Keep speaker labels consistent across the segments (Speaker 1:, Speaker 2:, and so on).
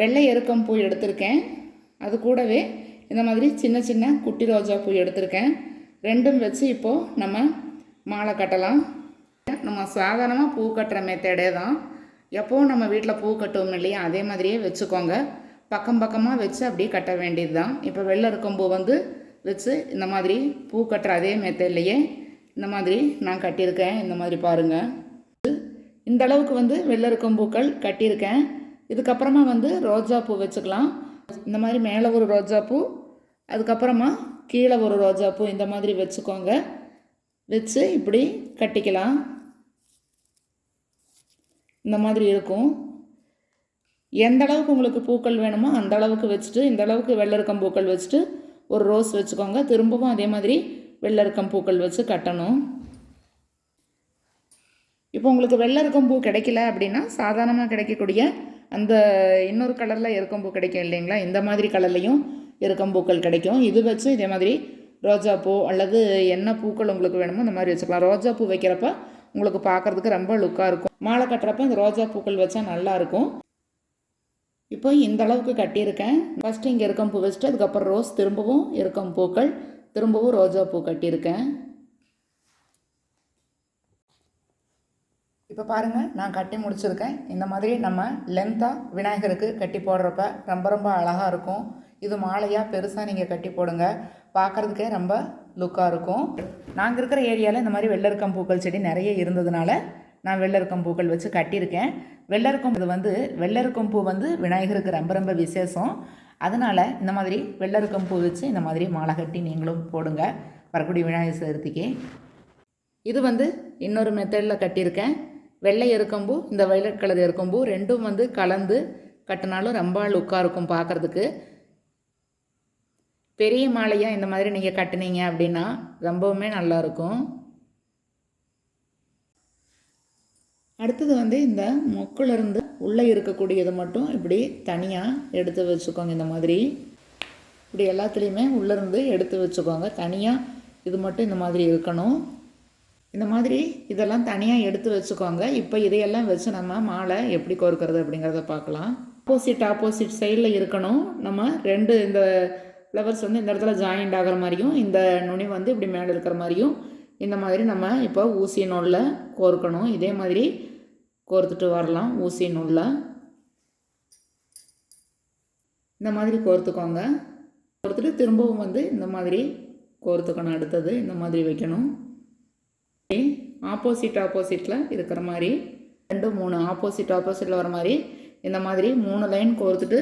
Speaker 1: வெள்ளை எருக்கம் பூ எடுத்திருக்கேன். அது கூடவே இந்த மாதிரி சின்ன சின்ன குட்டி ரோஜா பூ எடுத்திருக்கேன். ரெண்டும் வச்சு இப்போது நம்ம மாலை கட்டலாம். நம்ம சாதாரணமாக பூ கட்டுற மெத்தடே தான். எப்போவும் நம்ம வீட்டில் பூ கட்டுவோம் இல்லையா அதே மாதிரியே வச்சுக்கோங்க. பக்கம் பக்கமாக வச்சு அப்படியே கட்ட வேண்டியது தான் இப்போ வெள்ளை இருக்கும் பூ வந்து வச்சு இந்த மாதிரி பூ கட்டுற அதே மெத்தட்லையே இந்த மாதிரி நான் கட்டியிருக்கேன். இந்த மாதிரி பாருங்கள் இந்த அளவுக்கு வந்து வெள்ளை இருக்கும் பூக்கள் கட்டியிருக்கேன். இதுக்கப்புறமா வந்து ரோஜாப்பூ வச்சுக்கலாம். இந்த மாதிரி மேலே ஒரு ரோஜாப்பூ அதுக்கப்புறமா கீழே ஒரு ரோஜாப்பூ இந்த மாதிரி வச்சுக்கோங்க. வச்சு இப்படி கட்டிக்கலாம். இந்த மாதிரி இருக்கும். எந்த அளவுக்கு உங்களுக்கு பூக்கள் வேணுமோ அந்த அளவுக்கு வச்சுட்டு இந்த அளவுக்கு வெள்ளரிக்கம் பூக்கள் வச்சுட்டு ஒரு ரோஸ் வச்சுக்கோங்க. திரும்பவும் அதே மாதிரி வெள்ளரிக்கம் பூக்கள் வச்சு கட்டணும். இப்போ உங்களுக்கு வெள்ளரிக்கம் பூ கிடைக்கல அப்படின்னா சாதாரணமாக கிடைக்கக்கூடிய அந்த இன்னொரு கலரில் எருக்கம்பூ கிடைக்கும் இல்லைங்களா? இந்த மாதிரி கலர்லேயும் எருக்கம்பூக்கள் கிடைக்கும். இது வச்சு இதே மாதிரி ரோஜா பூ அல்லது என்ன பூக்கள் உங்களுக்கு வேணுமோ இந்த மாதிரி வச்சுக்கலாம். ரோஜா பூ வைக்கிறப்ப உங்களுக்கு பார்க்குறதுக்கு ரொம்ப லுக்காக இருக்கும். மாலை கட்டுறப்ப இந்த ரோஜா பூக்கள் வச்சா நல்லாயிருக்கும் இப்போ இந்த அளவுக்கு கட்டியிருக்கேன். ஃபஸ்ட்டு இங்கே இருக்கும் பூ வச்சுட்டு அதுக்கப்புறம் ரோஸ் திரும்பவும் இருக்கும் பூக்கள் திரும்பவும் ரோஜா பூ கட்டியிருக்கேன். இப்போ பாருங்கள் நான் கட்டி முடிச்சிருக்கேன். இந்த மாதிரி நம்ம லென்த்தாக விநாயகருக்கு கட்டி போடுறப்ப ரொம்ப ரொம்ப அழகாக இருக்கும். இது மாலையாக பெருசாக நீங்கள் கட்டி போடுங்க. பார்க்குறதுக்கே ரொம்ப லுக்காக இருக்கும். நாங்கள் இருக்கிற ஏரியாவில் இந்த மாதிரி வெள்ளரிக்கம் பூக்கள் செடி நிறைய இருந்ததுனால நான் வெள்ளரிக்கம் பூக்கள் வச்சு கட்டியிருக்கேன். வெள்ளரிக்கம் இது வந்து வெள்ளரிக்கம் பூ வந்து விநாயகருக்கு ரொம்ப ரொம்ப விசேஷம். அதனால் இந்த மாதிரி வெள்ளரிக்கம் பூ வச்சு இந்த மாதிரி மாலை கட்டி நீங்களும் போடுங்க. வரக்கூடிய விநாயகர் சதுர்த்திக்கு. இது வந்து இன்னொரு மெத்தடில் கட்டியிருக்கேன். வெள்ளை எருக்கம்பூ இந்த வயலட் கலர் எருக்கம்பூ ரெண்டும் வந்து கலந்து கட்டினாலும் ரொம்ப லுக்காக இருக்கும் பார்க்குறதுக்கு. பெரிய மாலையாக இந்த மாதிரி நீங்கள் கட்டினீங்க அப்படின்னா ரொம்பவுமே நல்லாயிருக்கும் அடுத்தது வந்து இந்த மொக்கிலிருந்து உள்ளே இருக்கக்கூடியது மட்டும் இப்படி தனியாக எடுத்து வச்சுக்கோங்க இந்த மாதிரி. இப்படி எல்லாத்துலேயுமே உள்ளேருந்து எடுத்து வச்சுக்கோங்க. தனியாக இது மட்டும் இந்த மாதிரி இருக்கணும். இந்த மாதிரி இதெல்லாம் தனியாக எடுத்து வச்சுக்கோங்க. இப்போ இதையெல்லாம் வச்சு நம்ம மாலை எப்படி கோர்க்கறது அப்படிங்கிறத பார்க்கலாம். ஆப்போசிட் ஆப்போசிட் சைடில் இருக்கணும். நம்ம ரெண்டு இந்த ஃப்ளவர்ஸ் வந்து இந்த இடத்துல ஜாயிண்ட் ஆகிற மாதிரியும் இந்த நுனி வந்து இப்படி மேலே இருக்கிற மாதிரியும் இந்த மாதிரி நம்ம இப்போ ஊசி நூலில் கோர்க்கணும். இதே மாதிரி கோர்த்துட்டு வரலாம் ஊசி நூலில். இந்த மாதிரி கோர்த்துக்கோங்க. கோர்த்துட்டு திரும்பவும் வந்து இந்த மாதிரி கோர்த்துக்கணும் அடுத்தது இந்த மாதிரி வைக்கணும். ஆப்போசிட் ஆப்போசிட்டில் இருக்கிற மாதிரி ரெண்டு மூணு ஆப்போசிட் ஆப்போசிட்டில் வர மாதிரி இந்த மாதிரி மூணு லைன் கோர்த்துட்டு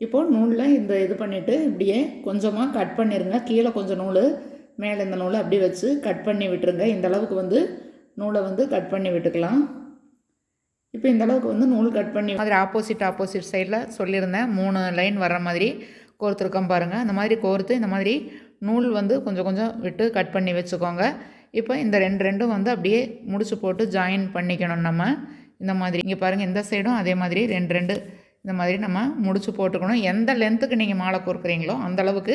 Speaker 1: இப்போது நூலில் இந்த இது பண்ணிவிட்டு இப்படியே கொஞ்சமாக கட் பண்ணிடுங்க கீழே கொஞ்சம் நூல் மேலே இந்த நூலை அப்படியே வச்சு கட் பண்ணி விட்டுருங்க. இந்த அளவுக்கு வந்து நூலை வந்து கட் பண்ணி விட்டுக்கலாம். இப்போ இந்த அளவுக்கு வந்து நூல் கட் பண்ணி மாதிரி ஆப்போசிட் ஆப்போசிட் சைடில் சொல்லியிருந்தேன். மூணு லைன் வர்ற மாதிரி கோர்த்துருக்கோம் பாருங்கள் அந்த மாதிரி கோர்த்து இந்த மாதிரி நூல் வந்து கொஞ்சம் கொஞ்சம் விட்டு கட் பண்ணி வச்சுக்கோங்க. இப்போ இந்த ரெண்டு ரெண்டும் வந்து அப்படியே முடிச்சு போட்டு ஜாயின் பண்ணிக்கணும் நம்ம. இந்த மாதிரி இங்கே பாருங்கள் இந்த சைடும் அதே மாதிரி ரெண்டு ரெண்டு இந்த மாதிரி நம்ம முடிச்சு போட்டுக்கணும். எந்த லென்த்துக்கு நீங்கள் மாலை கோர்க்குறீங்களோ அந்த அளவுக்கு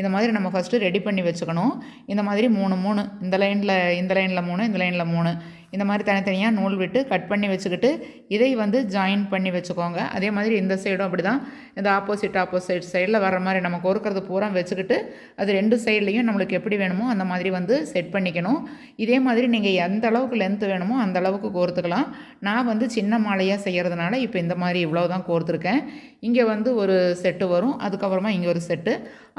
Speaker 1: இந்த மாதிரி நம்ம ஃபஸ்ட்டு ரெடி பண்ணி வச்சுக்கணும். இந்த மாதிரி மூணு மூணு இந்த லைனில் இந்த லைனில் மூணு இந்த லைனில் மூணு. இந்த மாதிரி தனித்தனியாக நூல் விட்டு கட் பண்ணி வச்சுக்கிட்டு இதை வந்து ஜாயின் பண்ணி வச்சுக்கோங்க. அதே மாதிரி இந்த சைடும் அப்படி தான் இந்த ஆப்போசிட் ஆப்போசிட் சைடில் வர மாதிரி நம்ம கோர்க்கறது பூரா வச்சுக்கிட்டு அது ரெண்டு சைட்லேயும் நம்மளுக்கு எப்படி வேணுமோ அந்த மாதிரி வந்து செட் பண்ணிக்கணும். இதே மாதிரி நீங்கள் எந்த அளவுக்கு லென்த்து வேணுமோ அந்த அளவுக்கு கோர்த்துக்கலாம். நான் வந்து சின்ன மாலையாக செய்கிறதுனால இப்போ இந்த மாதிரி இவ்வளோ தான் கோர்த்துருக்கேன். இங்கே வந்து ஒரு செட்டு வரும். அதுக்கப்புறமா இங்கே ஒரு செட்டு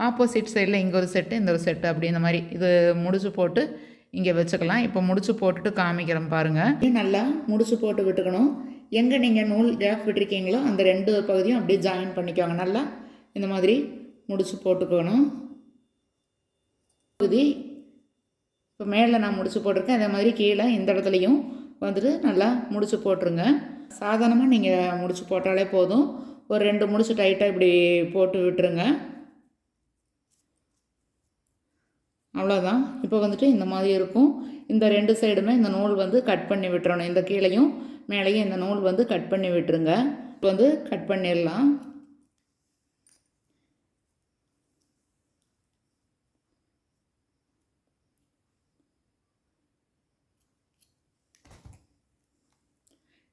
Speaker 1: ஆப்போசிட் சைடில் இங்கே ஒரு செட்டு இந்த ஒரு செட்டு அப்படி இந்த மாதிரி. இது முடிச்சு போட்டு இங்கே வச்சுக்கலாம். இப்போ முடிச்சு போட்டுட்டு காமிக்கிறேன் பாருங்கள் நல்லா முடிச்சு போட்டு விட்டுக்கணும். எங்கே நீங்கள் நூல் கேப் விட்டுருக்கீங்களோ அந்த ரெண்டு பகுதியும் அப்படியே ஜாயின் பண்ணிக்கோங்க. நல்லா இந்த மாதிரி முடிச்சு போட்டுக்கணும். பகுதி இப்போ மேலே நான் முடிச்சு போட்டிருக்கேன். அதே மாதிரி கீழே இந்த இடத்துலையும் வந்துட்டு நல்லா முடிச்சு போட்டுருங்க. சாதாரணமாக நீங்கள் முடிச்சு போட்டாலே போதும். ஒரு ரெண்டு முடிச்சு டைட்டாக இப்படி போட்டு விட்டுருங்க. அவ்வளோதான் இப்போ வந்துட்டு இந்த மாதிரி இருக்கும். இந்த ரெண்டு சைடுமே இந்த நூல் வந்து கட் பண்ணி விட்டுறணும். இந்த கீழையும் மேலேயும் இந்த நூல் வந்து கட் பண்ணி விட்டுருங்க. இப்போ வந்து கட் பண்ணிடலாம்.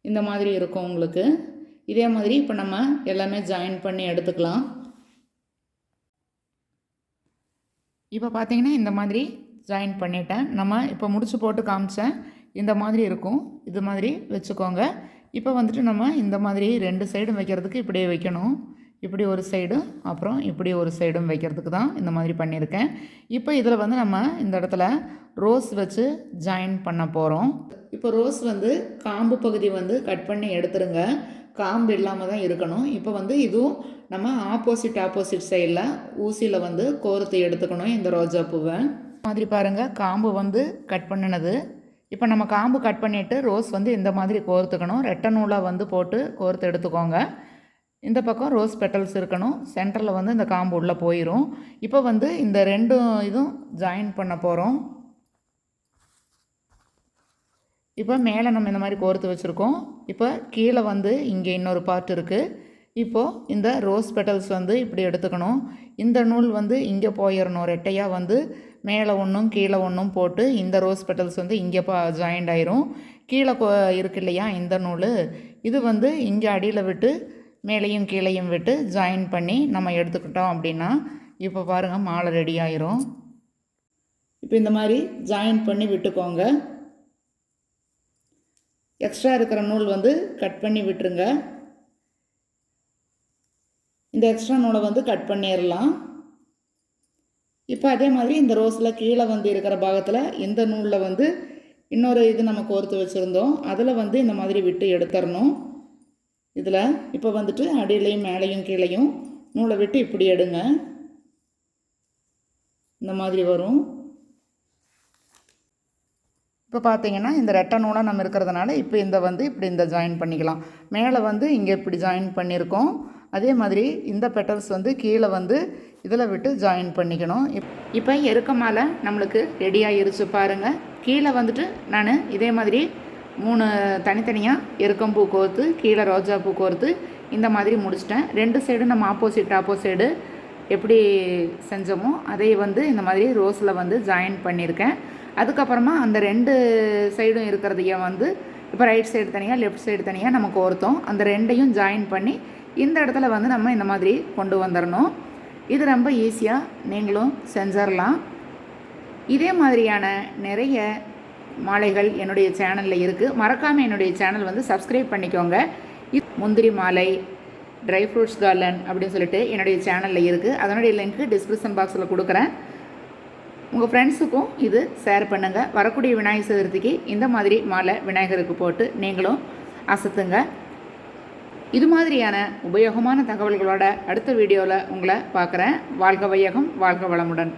Speaker 1: இந்த மாதிரி இருக்கும் உங்களுக்கு. இதே மாதிரி இப்போ நம்ம எல்லாமே ஜாயின் பண்ணி எடுத்துக்கலாம். இப்போ பார்த்தீங்கன்னா இந்த மாதிரி ஜாயின் பண்ணிட்டேன். நம்ம இப்போ முடிச்சு போட்டு காமிச்சேன் இந்த மாதிரி இருக்கும். இது மாதிரி வச்சுக்கோங்க. இப்போ வந்துட்டு நம்ம இந்த மாதிரி ரெண்டு சைடும் வைக்கிறதுக்கு இப்படியே வைக்கணும். இப்படி ஒரு சைடும் அப்புறம் இப்படி ஒரு சைடும் வைக்கிறதுக்கு தான் இந்த மாதிரி பண்ணியிருக்கேன். இப்போ இதில் வந்து நம்ம இந்த இடத்துல ரோஸ் வச்சு ஜாயின் பண்ண போகிறோம் இப்போ ரோஸ் வந்து காம்பு பகுதி வந்து கட் பண்ணி எடுத்துருங்க. காம்பு இல்லாமல் தான் இருக்கணும். இப்போ வந்து இதுவும் நம்ம ஆப்போசிட் ஆப்போசிட் சைடில் ஊசியில் வந்து கோர்த்து எடுத்துக்கணும் இந்த ரோஜா பூவை. மாதிரி பாருங்கள் காம்பு வந்து கட் பண்ணினது. இப்போ நம்ம காம்பு கட் பண்ணிவிட்டு ரோஸ் வந்து இந்த மாதிரி கோர்த்துக்கணும். ரெட்டை நூலாக வந்து போட்டு கோர்த்து எடுத்துக்கோங்க. இந்த பக்கம் ரோஸ் பெட்டல்ஸ் இருக்கணும். சென்டரில் வந்து இந்த காம்பு உள்ளே போயிடும் இப்போ வந்து இந்த ரெண்டும் இதுவும் ஜாயின் பண்ண போகிறோம் இப்போ மேலே நம்ம இந்த மாதிரி கோர்த்து வச்சுருக்கோம். இப்போ கீழே வந்து இங்கே இன்னொரு பார்ட் இருக்குது இப்போது இந்த ரோஸ் பெட்டல்ஸ் வந்து இப்படி எடுத்துக்கணும். இந்த நூல் வந்து இங்கே போயிடணும் ரெட்டையாக வந்து மேலே ஒன்றும் கீழே ஒன்றும் போட்டு இந்த ரோஸ் பெட்டல்ஸ் வந்து இங்கே பா ஜாயிண்ட் ஆயிரும். கீழே இருக்கு இல்லையா இந்த நூல். இது வந்து இங்கே அடியில் விட்டு மேலேயும் கீழேயும் விட்டு ஜாயின் பண்ணி நம்ம எடுத்துக்கிட்டோம் அப்படின்னா இப்போ பாருங்கள் மாலை ரெடி ஆயிரும். இப்போ இந்த மாதிரி ஜாயின் பண்ணி விட்டுக்கோங்க. எக்ஸ்ட்ரா இருக்கிற நூல் வந்து கட் பண்ணி விட்டுருங்க. இந்த எக்ஸ்ட்ரா நூலை வந்து கட் பண்ணிடலாம் இப்போ அதே மாதிரி இந்த ரோஸில் கீழே வந்து இருக்கிற பாகத்தில் இந்த நூலில் வந்து இன்னொரு இது நம்ம கோர்த்து வச்சுருந்தோம். அதில் வந்து இந்த மாதிரி விட்டு எடுத்துடணும் இதில் இப்போ வந்துட்டு அடியிலையும் மேலேயும் கீழேயும் நூலை விட்டு இப்படி எடுங்க. இந்த மாதிரி வரும். இப்போ பார்த்தீங்கன்னா இந்த ரெட்டை நூலாக நம்ம இருக்கிறதுனால இப்போ இந்த வந்து இப்படி இந்த ஜாயின் பண்ணிக்கலாம். மேலே வந்து இங்கே இப்படி ஜாயின் பண்ணியிருக்கோம். அதே மாதிரி இந்த பெட்டல்ஸ் வந்து கீழே வந்து இதில் விட்டு ஜாயின் பண்ணிக்கணும். இப் இப்போ எருக்க மாலை நம்மளுக்கு ரெடி ஆகிருச்சு பாருங்கள் கீழே வந்துட்டு நான் இதே மாதிரி மூணு தனித்தனியாக எருக்கம்பூ கோர்த்து கீழே ரோஜா பூ கோர்த்து இந்த மாதிரி முடிச்சிட்டேன். ரெண்டு சைடும் நம்ம ஆப்போசிட் ஆப்போசைடு எப்படி செஞ்சோமோ அதை வந்து இந்த மாதிரி ரோஸில் வந்து ஜாயின் பண்ணியிருக்கேன். அதுக்கப்புறமா அந்த ரெண்டு சைடும் இருக்கிறதையும் வந்து இப்போ ரைட் சைடு தனியாக லெஃப்ட் சைடு தனியாக நம்ம கோர்த்தோம். அந்த ரெண்டையும் ஜாயின் பண்ணி இந்த இடத்துல வந்து நம்ம இந்த மாதிரி கொண்டு வந்துடணும் இது ரொம்ப ஈஸியாக நீங்களும் செஞ்சிடலாம் இதே மாதிரியான நிறைய மாலைகள் என்னுடைய சேனலில் இருக்குது மறக்காமல் என்னுடைய சேனல் வந்து சப்ஸ்கிரைப் பண்ணிக்கோங்க. இது முந்திரி மாலை ட்ரை ஃப்ரூட்ஸ் கார்லன் அப்படின்னு சொல்லிட்டு என்னுடைய சேனலில் இருக்குது அதனுடைய லிங்க்கு டிஸ்கிரிப்ஷன் பாக்ஸில் கொடுக்குறேன். உங்கள் ஃப்ரெண்ட்ஸுக்கும் இது ஷேர் பண்ணுங்கள் வரக்கூடிய விநாயகர் சதுர்த்திக்கு இந்த மாதிரி மாலை விநாயகருக்கு போட்டு நீங்களும் அசத்துங்க. இது மாதிரியான உபயோகமான தகவல்களோட அடுத்த வீடியோவில் உங்களை பார்க்குறேன். வாழ்க வையகம் வாழ்க வளமுடன்.